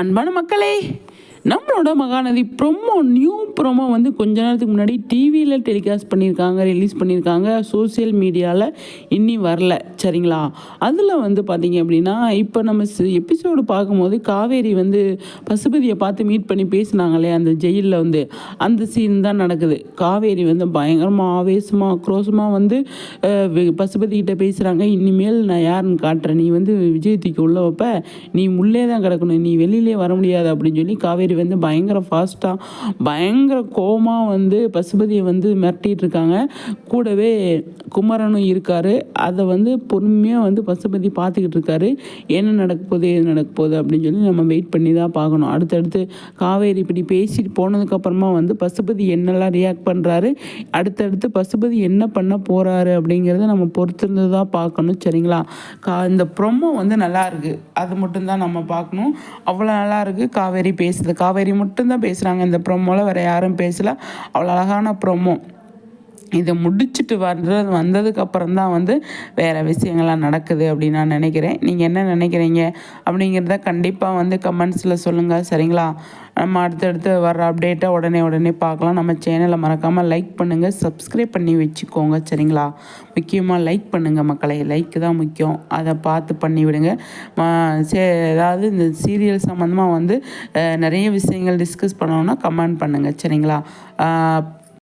அன்பான மக்களே. நம்மளோட மகாநதி ப்ரொமோ நியூ ப்ரொமோ வந்து கொஞ்ச நேரத்துக்கு முன்னாடி டிவியில் டெலிகாஸ்ட் பண்ணியிருக்காங்க ரிலீஸ் பண்ணியிருக்காங்க. சோஷியல் மீடியாவில் இன்னி வரல. சரிங்களா? அதில் வந்து பார்த்தீங்க அப்படின்னா இப்போ நம்ம எபிசோடு பார்க்கும்போது காவேரி வந்து பசுபதியை பார்த்து மீட் பண்ணி பேசினாங்களே அந்த ஜெயிலில் வந்து. அந்த சீன் தான் நடக்குது. காவேரி வந்து பயங்கரமாக ஆவேசமாக ஆக்ரோஷமாக வந்து பசுபதிக்கிட்ட பேசுகிறாங்க இனிமேல் நான் யாருன்னு காட்டுறேன். நீ வந்து விஜய் தூக்கி உள்ள வைப்ப. நீ உள்ளே தான் கிடக்கணும். நீ வெளியிலே வர முடியாது. அப்படின்னு சொல்லி காவேரி வந்து பயங்கர ஃபாஸ்ட்டாக பயங்கர கோமாக வந்து பசுபதியை வந்து மிரட்டிகிட்டு இருக்காங்க. கூடவே குமரனும் இருக்கார். அதை வந்து பொறுமையாக வந்து பசுபதி பார்த்துக்கிட்டு இருக்காரு. என்ன நடக்க போகுது எது நடக்க போகுது அப்படின்னு சொல்லி நம்ம வெயிட் பண்ணி தான் பார்க்கணும். அடுத்தடுத்து காவேரி இப்படி பேசிட்டு போனதுக்கப்புறமா வந்து பசுபதி என்னெல்லாம் ரியாக்ட் பண்ணுறாரு அடுத்தடுத்து பசுபதி என்ன பண்ண போகிறாரு அப்படிங்கிறத நம்ம பொறுத்திருந்து தான் பார்க்கணும் சரிங்களா? கா இந்த ப்ரொமோ வந்து நல்லா இருக்குது அது மட்டும்தான் நம்ம பார்க்கணும். அவ்வளோ நல்லா இருக்குது காவேரி பேசுது காவேரி மட்டும்தான் பேசுகிறாங்க இந்த ப்ரொமோவில் வேறு யாரும் பேசலை. அவ்வளோ அழகான ப்ரொமோ இதை முடிச்சுட்டு வர்றது வந்ததுக்கு அப்புறம் தான் வந்து வேறு விஷயங்கள்லாம் நடக்குது அப்படின்னு நான் நினைக்கிறேன். நீங்கள் என்ன நினைக்கிறீங்க? அப்படிங்கிறத கண்டிப்பாக வந்து கமெண்ட்ஸில் சொல்லுங்கள் சரிங்களா? நம்ம அடுத்தடுத்து வர அப்டேட்டை உடனே உடனே பார்க்கலாம். நம்ம சேனலை மறக்காமல் லைக் பண்ணுங்கள் சப்ஸ்கிரைப் பண்ணி வச்சுக்கோங்க. சரிங்களா? முக்கியமாக லைக் பண்ணுங்கள் மக்களை. லைக் தான் முக்கியம். அதை பார்த்து பண்ணி விடுங்க. சே ஏதாவது இந்த சீரியல் சம்மந்தமாக வந்து நிறைய விஷயங்கள் டிஸ்கஸ் பண்ணோன்னா கமெண்ட் பண்ணுங்கள் சரிங்களா?